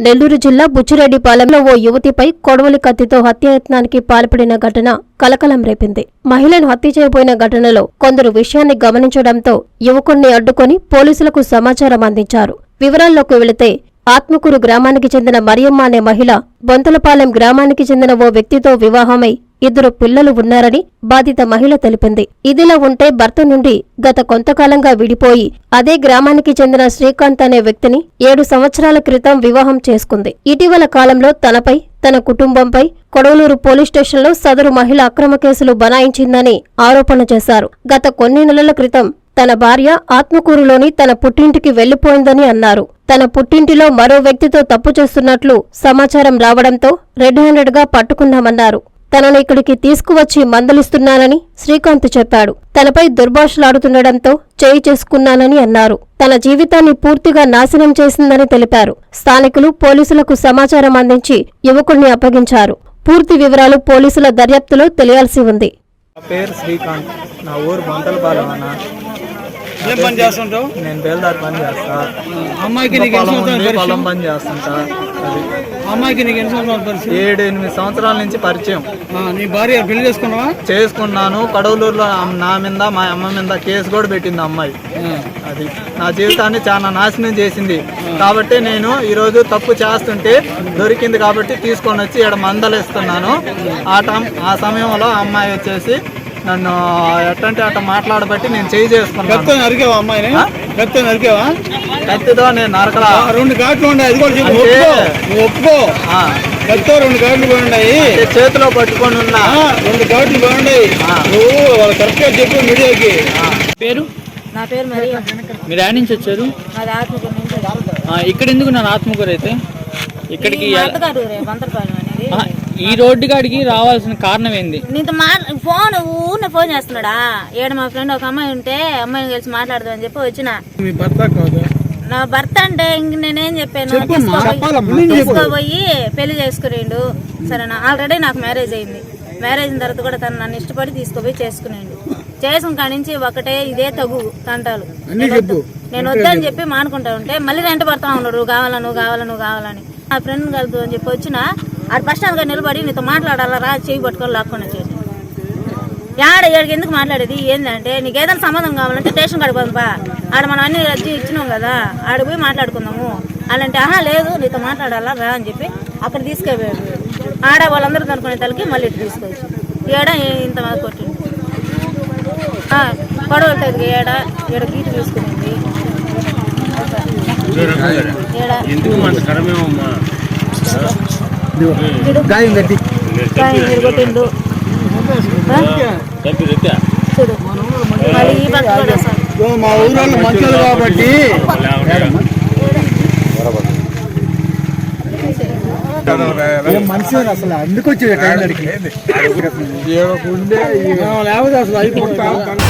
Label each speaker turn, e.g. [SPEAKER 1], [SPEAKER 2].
[SPEAKER 1] నెల్లూరు జిల్లా బుచ్చిరెడ్డిపాలెంలో ఓ యువతిపై కొడవలి కత్తితో హత్యాయత్నానికి పాల్పడిన ఘటన కలకలం రేపింది. మహిళను హత్య చేయబోయిన ఘటనలో కొందరు విషయాన్ని గమనించడంతో యువకుణ్ణి అడ్డుకొని పోలీసులకు సమాచారం అందించారు. వివరాల్లోకి వెళితే ఆత్మకూరు గ్రామానికి చెందిన మరియమ్మ అనే మహిళ బొంతలపాలెం గ్రామానికి చెందిన ఓ వ్యక్తితో వివాహమై ఇద్దరు పిల్లలు ఉన్నారని బాధిత మహిళ తెలిపింది. ఇదిలా ఉంటే భర్త నుండి గత కొంతకాలంగా విడిపోయి అదే గ్రామానికి చెందిన శ్రీకాంత్ అనే వ్యక్తిని ఏడు సంవత్సరాల క్రితం వివాహం చేసుకుంది. ఇటీవల కాలంలో తనపై తన కుటుంబంపై కొడవలూరు పోలీస్ స్టేషన్లో సదరు మహిళ అక్రమ కేసులు బనాయించిందని ఆరోపణ చేశారు. గత కొన్ని నెలల క్రితం తన భార్య ఆత్మకూరులోని తన పుట్టింటికి వెళ్ళిపోయిందని అన్నారు. తన పుట్టింటిలో మరో వ్యక్తితో తప్పు చేస్తున్నట్లు సమాచారం రావడంతో రెడ్ హ్యాండెడ్గా పట్టుకున్నామన్నారు. తనను ఇక్కడికి తీసుకువచ్చి మందలిస్తున్నానని శ్రీకాంత్ చెప్పాడు. తనపై దుర్భాషలాడుతుండడంతో చేయి చేసుకున్నానని అన్నారు. తన జీవితాన్ని పూర్తిగా నాశనం చేసిందని తెలిపారు. స్థానికులు పోలీసులకు సమాచారం అందించి యువకుణ్ణి అప్పగించారు. పూర్తి వివరాలు పోలీసుల దర్యాప్తులో తెలియాల్సి ఉంది.
[SPEAKER 2] నా పేరు శ్రీకాంత్. నా ఊరు బంతలపాలెం అన్న.
[SPEAKER 3] ఏం పని చేస్తుంటావు?
[SPEAKER 2] నేను బేల్దారి పని చేస్తా.
[SPEAKER 3] అమ్మాయికి
[SPEAKER 2] పొలం పని చేస్తుంటా.
[SPEAKER 3] అమ్మాయికి నీకు ఎన్ని సంవత్సరాల పరిచయం?
[SPEAKER 2] ఏడు ఎనిమిది సంవత్సరాల నుంచి పరిచయం.
[SPEAKER 3] ఆ, నీ భార్య పెళ్ళి చేసుకున్నావా?
[SPEAKER 2] చేసుకున్నాను. కడవలూరులో నా మీద మా అమ్మ మీద కేసు కూడా పెట్టింది అమ్మాయి. అది నా జీవితాన్ని చాలా నాశనం చేసింది. కాబట్టి నేను ఈరోజు తప్పు చేస్తుంటే దొరికింది కాబట్టి తీసుకొని వచ్చి ఇక్కడ మందలిస్తున్నాను. ఆ టైం ఆ సమయంలో ఆ అమ్మాయి వచ్చేసి నన్ను ఎట్టంటే అట్ట మాట్లాడబట్టి నేను చేయి చేసుకున్నాను.
[SPEAKER 3] కత్తో నరికేవా అమ్మాయిని? కత్తో నరికేవా?
[SPEAKER 2] కత్తితో నేను నరకలా.
[SPEAKER 3] ఆ, రెండు ఘాట్లు ఉన్నాయి అది కూడా చెప్పు
[SPEAKER 2] అంటే-
[SPEAKER 3] ఒప్పుకో నువ్వు ఒప్పుకో.
[SPEAKER 2] ఆ,
[SPEAKER 3] కత్తో రెండు ఘాట్లు ఉన్నాయి.
[SPEAKER 2] అంటే చేతిలో పట్టుకొని ఉన్నా.
[SPEAKER 3] ఆ, రెండు ఘాట్లు పోయి ఉన్నాయి. నువ్వు వాళ్ళు కరెక్ట్గా చెప్పు మీడియాకి.
[SPEAKER 4] పేరు?
[SPEAKER 5] నా పేరు మరియా.
[SPEAKER 4] మీరు యాడ్ నుంచి వచ్చారు?
[SPEAKER 5] నాది ఆత్మకూరు నుంచి. వచ్చాను.
[SPEAKER 4] ఆ, ఇక్కడ ఎందుకు నా ఆత్మకూరు అయితే? ఇక్కడికి
[SPEAKER 5] ఈ
[SPEAKER 4] రోడ్డు కాడికి రావాల్సిన కారణం ఏంది?
[SPEAKER 5] నీతో మా ఫోన్ ఊరినే ఫోన్ చేస్తున్నాడా? ఏడు మా ఫ్రెండ్ ఒక అమ్మాయి ఉంటే అమ్మాయిని కలిసి మాట్లాడదామని చెప్పి వచ్చిన.
[SPEAKER 3] మీ భర్త కాదు?
[SPEAKER 5] నా భర్త అంటే ఇంక నేనేం చెప్పాను. తీసుకోపోయి పెళ్ళి చేసుకునేండు. సరేనా? ఆల్రెడీ నాకు మ్యారేజ్ అయింది. మ్యారేజ్ అయిన తర్వాత కూడా తను నన్ను ఇష్టపడి తీసుకుపోయి చేసుకునేండు. చేసుకుని కాడి నుంచి ఒకటే ఇదే తగు తంటాలు. నేను వద్దు- నేను వద్దని చెప్పి. మానుకుంటా ఉంటే మళ్ళీ రెంట పడతా ఉన్నాడు. నువ్వు కావాలా నువ్వు కావాలా నువ్వు కావాలని నా ఫ్రెండ్ కలదు అని చెప్పి వచ్చిన ఆడ బస్ స్టాండ్ నిలబడి నీతో మాట్లాడాలా రా చేయి పట్టుకొని లాక్కొని వచ్చేసి. యాడ ఏడికి ఎందుకు మాట్లాడేది? ఏంటంటే నీకు ఏదైనా సంబంధం కావాలంటే స్టేషన్ కాడికి బా ఆడ మనం అన్ని రద్దీ ఇచ్చినాం కదా ఆడ పోయి మాట్లాడుకుందాము. అలాంటి ఆహా లేదు నీతో మాట్లాడాలా రా అని చెప్పి అక్కడ తీసుకెళ్ళాడు. ఆడ వాళ్ళందరూ కనుక్కునే తలకి మళ్ళీ ఇటు తీసుకొచ్చి. ఏడ ఇంత కొట్టింది పడవలు తగ్గి ఏడ ఏడ గీటు తీసుకునింది? వీడు గాయం కొట్టిండు ఆ? చూడు. మళ్ళీ ఈ పక్క కూడా వస్తాడు.
[SPEAKER 3] మా ఊళ్ళో మంచోళ్ళు కాబట్టి.
[SPEAKER 2] మనిషి అసలు. అందుకు వచ్చి
[SPEAKER 3] లేకపోతే అసలు అయిపోతుంది